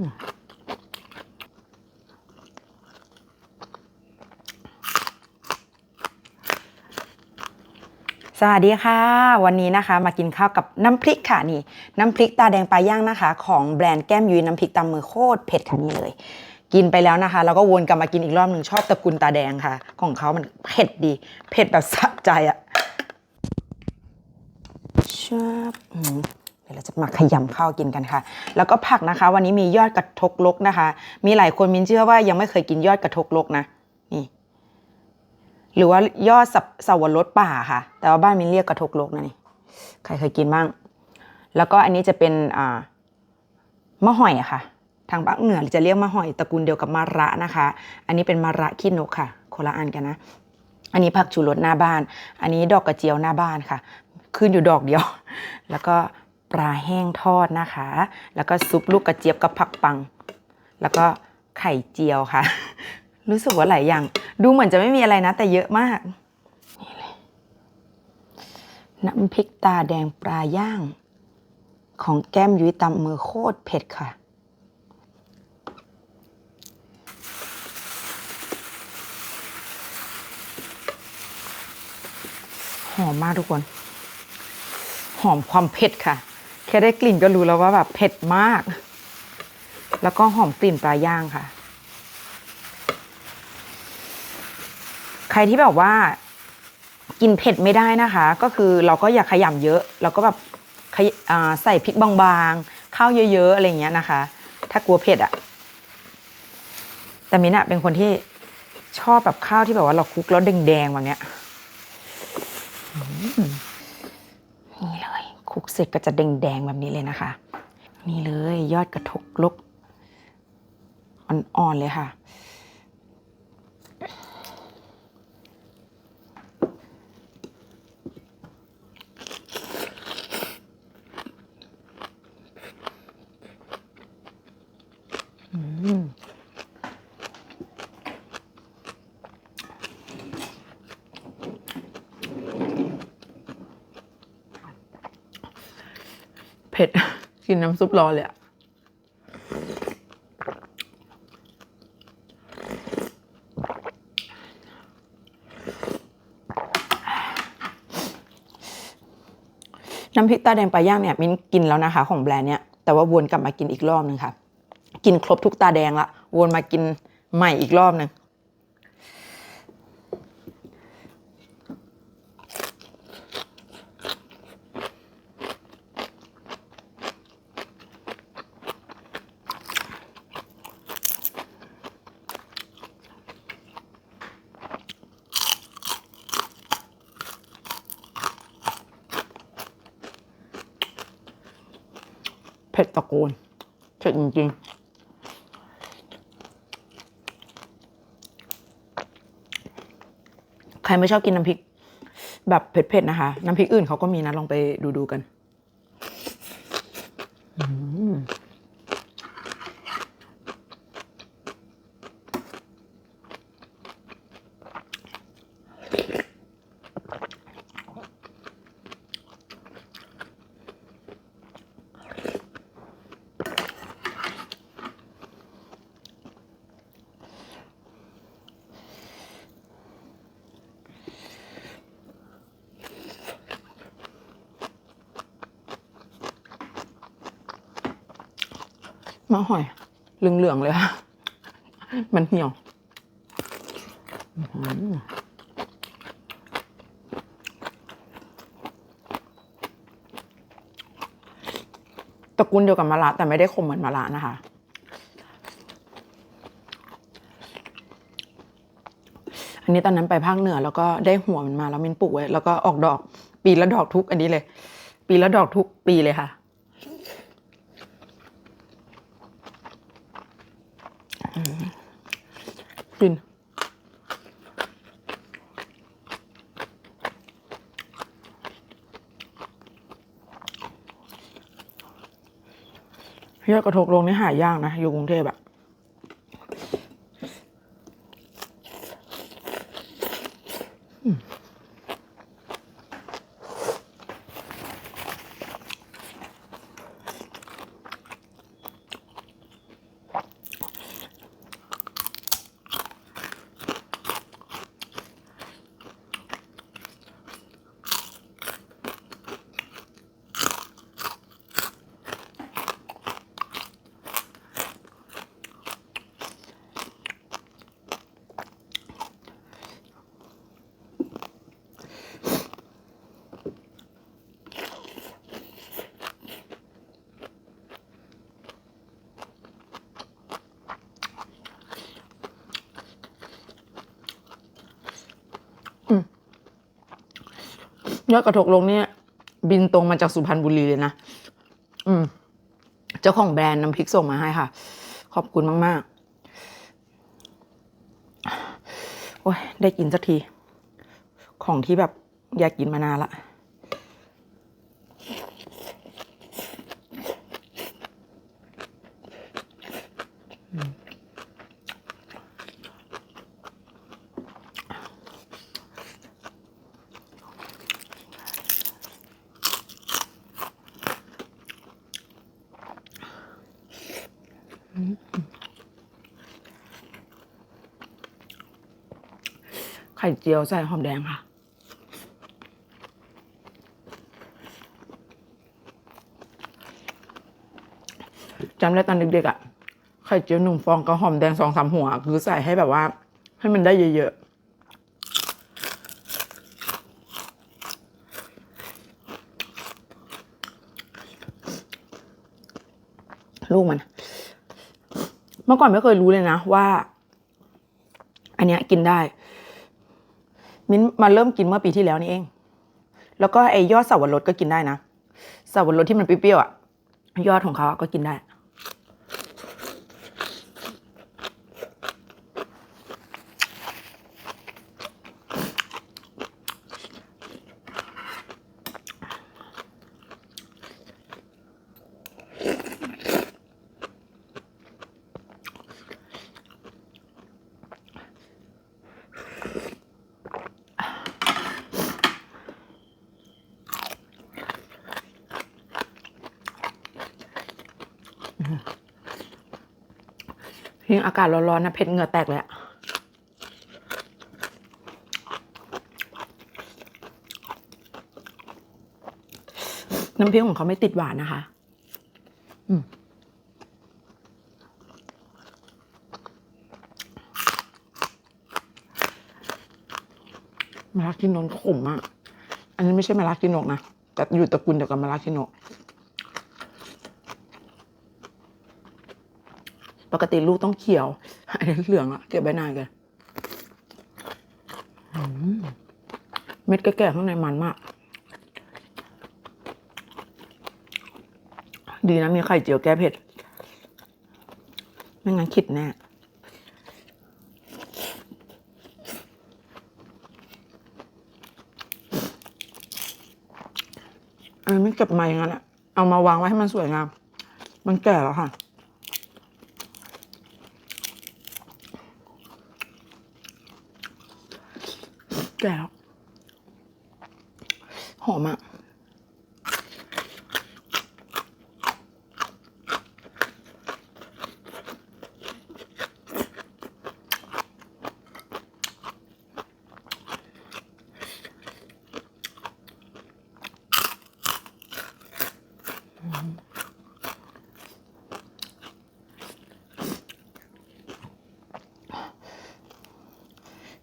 สวัสดีค่ะ วันนี้นะคะมากินข้าวกับน้ำพริกค่ะนี่ น้ำพริกตาแดงปลาย่างนะคะ ของแบรนด์แก้มยุ้ยน้ำพริกตำมือโคตรเผ็ดค่ะนี่เลย กินไปแล้วนะคะ แล้วก็วนกลับมากินอีกรอบหนึ่งชอบตระกูลตาแดงค่ะ ของเขามันเผ็ดดี เผ็ดแบบสะใจอะชอบ เดี๋ยวเราจะมาขยำข้าวกินกันค่ะ แล้วก็ผักนะคะ วันนี้มียอดกระทกลกนะคะ มีหลายคนมินเชื่อว่ายังไม่เคยกินยอดกระทกลกนะ นี่ หรือว่ายอดสับสวรสป่าค่ะ แต่ว่าบ้านมินเรียกกระทกลกนะนี่ ใครเคยกินบ้าง แล้วก็อันนี้จะเป็นอ่ามะหอยค่ะ ทางภาคเหนือจะเรียกมะหอยตระกูลเดียวกับมะระนะคะ อันนี้เป็นมะระขี้นกค่ะคนละอันกันนะ อันนี้ผักชูรสหน้าบ้าน อันนี้ดอกกระเจียวหน้าบ้านค่ะ ขึ้นอยู่ดอกเดียว แล้วก็ ปลาแห้งทอดนะคะ แล้วก็ซุปลูกกระเจี๊ยบกับผักปัง แล้วก็ไข่เจียวค่ะ รู้สึกว่าหลายอย่าง ดูเหมือนจะไม่มีอะไรนะ แต่เยอะมากนี่เลยน้ำพริกตาแดงปลาย่าง ของแก้มยุ้ยตำมือโคตรเผ็ดค่ะหอมมากทุกคน หอมความเผ็ดค่ะ แค่ได้กลิ่นก็รู้แล้วว่าแบบเผ็ดมาก แล้วก็หอมกลิ่นปลาย่างค่ะ ใครที่แบบว่า กินเผ็ดไม่ได้นะคะ ก็คือเราก็อย่าขยำเยอะเราก็แบบใส่พริกบางๆ ข้าวเยอะ ๆ อะไรเงี้ยนะคะ ถ้ากลัวเผ็ดอะแต่มินอะเป็นคนที่ชอบแบบข้าวที่แบบว่าเราคลุกแล้วแดงๆแบบเนี้ย เลยคลุกเสร็จก็จะแดงๆแบบนี้เลยนะคะ นี่เลยยอดกระทกลกอ่อนๆเลยค่ะ ผ็ด กินน้ำซุปร้อนเลยอะน้ำพริกตาแดงปลาย่างเนี่ยมิ้นกินแล้วนะคะ ของแบรนด์เนี่ยแต่ว่าวนกลับมากินอีกรอบนึงค่ะ กินครบทุกตาแดงละ วนมากินใหม่อีกรอบหนึ่ง ผ็ดตะโกนเผ็ดจริงๆ ใครไม่ชอบกินน้ำพริก แบบเผ็ดๆนะคะ น้ำพริกอื่นเขาก็มีนะ ลองไปดูๆกัน อืม มะหอยเหลืองๆเลยค่ะมันเหี่ยวตระกูลเดียวกับมะระแต่ไม่ได้คมเหมือนมะระนะคะ อันนี้ตอนนั้นไปภาคเหนือ แล้วก็ได้หัวมันมาแล้วมินปลูกไว้ แล้วก็ออกดอก ปีละดอกทุกอันนี้เลย ปีละดอกทุกปีเลยค่ะ กินยอดกระทกลงนี่หายากนะ อยู่กรุงเทพอะ ยอดกระทกลงเนี่ย บินตรงมาจากสุพรรณบุรีเลยนะ อืม เจ้าของแบรนด์น้ำพริกส่งมาให้ค่ะ ขอบคุณมาก ๆ โอ้ย ได้กินสักที ของที่แบบอยากกินมานานละ ไข่เจียวใส่หอมแดงค่ะ จำได้ตอนเด็กๆอะ่ะ ไข่เจียวหนึ่งฟองกับหอมแดงสองสามหัว คือใส่ให้แบบว่า ให้มันได้เยอะๆ ลูกมัน เมื่อก่อนไม่เคยรู้เลยนะว่า อันเนี้ยกินได้ มิ้นมาเริ่มกินเมื่อปีที่แล้วนี่เอง แล้วก็ไอ้ยอดสับวรสก็กินได้นะสับวรสที่มันเปรี้ยวๆอะ ยอดของเขาก็กินได้ ยิ่งอากาศร้อนๆนะเผ็ดเหงื่อแตกเลยอะน้ำพริกของเขาไม่ติดหวานนะคะ อืมมะระกินนนขมอะ อันนี้ไม่ใช่มะระกินนกนะ แต่อยู่ตระกูลเดียวกับมะระกินนก ปกติลูกต้องเขียวอันนี้เหลืองอะเก็บไว้นานกันเม็ดแก่ๆข้างในมันมาก ดีนะมีไข่เจียวแก้เผ็ด ไม่งั้นคิดแน่อันนี้ไม่เก็บมาอย่างนั้นอะเอามาวางไว้ให้มันสวยงาม มันแก่แล้วค่ะ แก่แล้วหอมอะ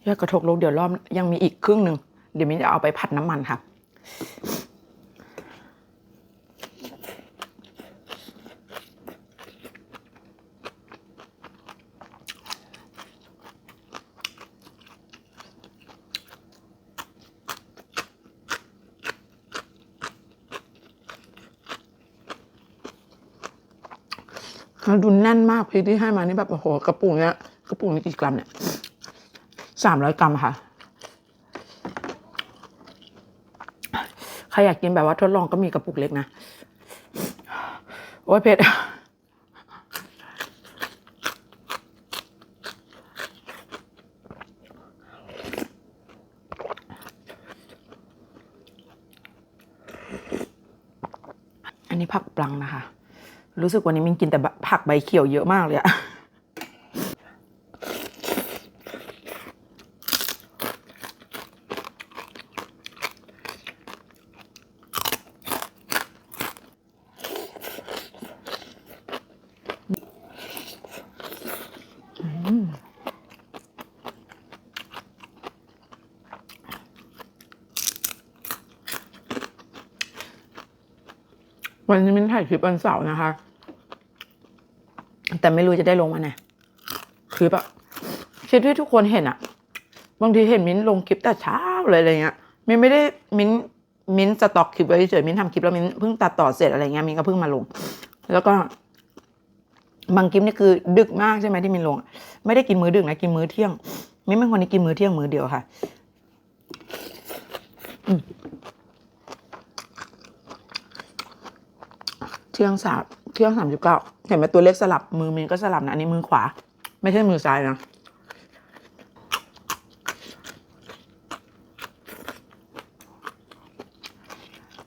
ยอดกระทกลูกเดี๋ยวรอบยังมีอีกครึ่งหนึ่งเดี๋ยวมิ้นจะเอาไปผัดน้ำมันค่ะ ดูแน่นมากพริกที่ให้มานี่แบบโอ้โหกระปุกเนี้ยกระปุกนี้กี่กรัมเนี่ย สามร้อยกรัมค่ะ ใครอยากกินแบบว่าทดลองก็มีกระปุกเล็กนะ โอ้ยเผ็ดอันนี้ผักปลังนะคะ รู้สึกวันนี้มินกินแต่ผักใบเขียวเยอะมากเลยอะ วันนี้มินถ่ายคลิปวันเสาร์นะคะ แต่ไม่รู้จะได้ลงมาไหนคลิปอะคลิปที่ทุกคนเห็นอะบางทีเห็นมิ้นลงคลิปแต่เช้าเลยอะไรเงี้ยมิ้นไม่ได้มิ้นมิ้นสต็อกคลิปไว้เฉยมิ้นทำคลิปแล้วมิ้นเพิ่งตัดต่อเสร็จอะไรเงี้ยมิ้นก็เพิ่งมาลง แล้วก็ บางคลิปนี่คือ ดึกมากใช่ไหมที่มิ้นลง ไม่ได้กินมื้อดึกนะกินมื้อเที่ยงมิ้นเป็นคนที่กินมื้อเที่ยงมื้อเดียวค่ะ อืม เที่ยงสามเที่ยงสามสิบเก้าเห็นไหมตัวเลขสลับมือมินก็สลับนะอันนี้มือขวา ไม่ใช่มือซ้ายนะ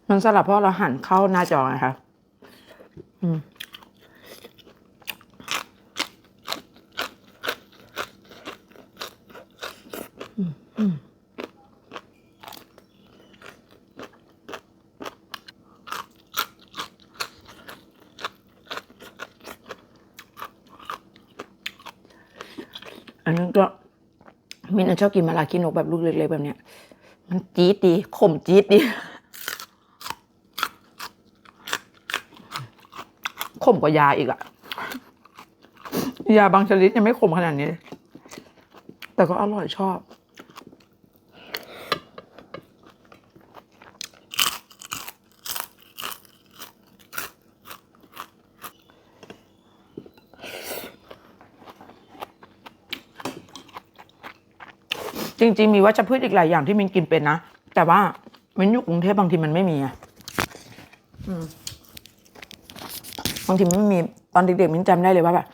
มันสลับเพราะเราหันเข้าหน้าจอไงคะอืมอัน นั้นก็มินชอบกินมาลาคินกแบบลูกเล็กๆแบบเนี้ย มันจี๊ดดีขมจี๊ดดีขมกว่ายาอีกอะยาบางชนิดยังไม่ขมขนาดนี้ แต่ก็อร่อยชอบ จริง ๆ มีวัชพืชอีกหลายอย่างที่มินกินเป็นนะ แต่ว่ามินอยู่กรุงเทพบางทีมันไม่มีอะอืมบางทีมันไม่มีตอนเด็กๆมินจำได้เลยว่าแบบ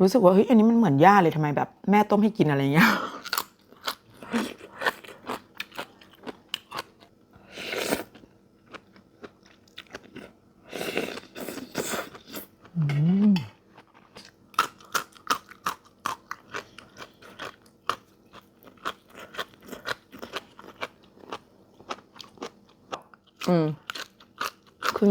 รู้สึกว่าเฮ้ยอันนี้มันเหมือนหญ้าเลยทำไมแบบ แม่ต้มให้กินอะไรเงี้ย อืมคือ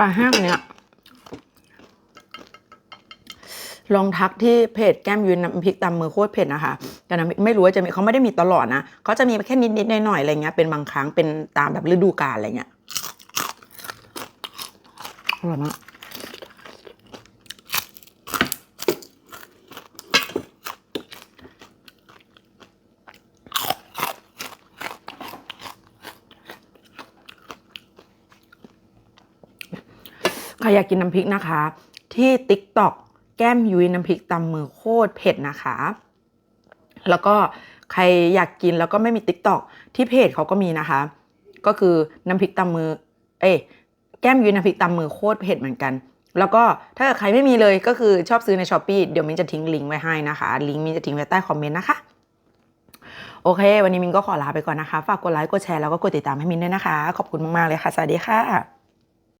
ปลาแห้งเนี่ย ลองทักที่เพจแก้มยืนน้ำพริกตำมือโคตรเผ็ดนะคะ แต่นะไม่รู้ว่าจะมีเขาไม่ได้มีตลอดนะเขาจะมีแค่นิดๆหน่อยๆอะไรเงี้ยเป็นบางครั้งเป็นตามแบบฤดูกาลอะไรเงี้ยอร่อยมาก รอยากกินน้ำพริกนะคะ ที่ TikTok แก้มยุ้ยน้ำพริกตำมือโคตรเผ็ดนะคะ แล้วก็ใครอยากกินแล้วก็ไม่มี TikTok ที่เพจเขาก็มีนะคะ ก็คือน้ำพริกตำมือ เอ้ยแก้มยุ้ยน้ำพริกตำมือโคตรเผ็ดเหมือนกัน แล้วก็ถ้าใครไม่มีเลยก็คือชอบซื้อในช้อปปีเดี๋ยวมินจะทิ้งลิงก์ไว้ให้นะคะ ลิงก์มินจะทิ้งไว้ใต้คอมเมนต์นะคะโอเค วันนี้มินก็ขอลาไปก่อนนะคะ ฝากกดไลค์ กดแชร์ แล้วก็กดติดตามให้มินด้วยนะคะ ขอบคุณมาก ๆ เลยค่ะ สวัสดีค่ะ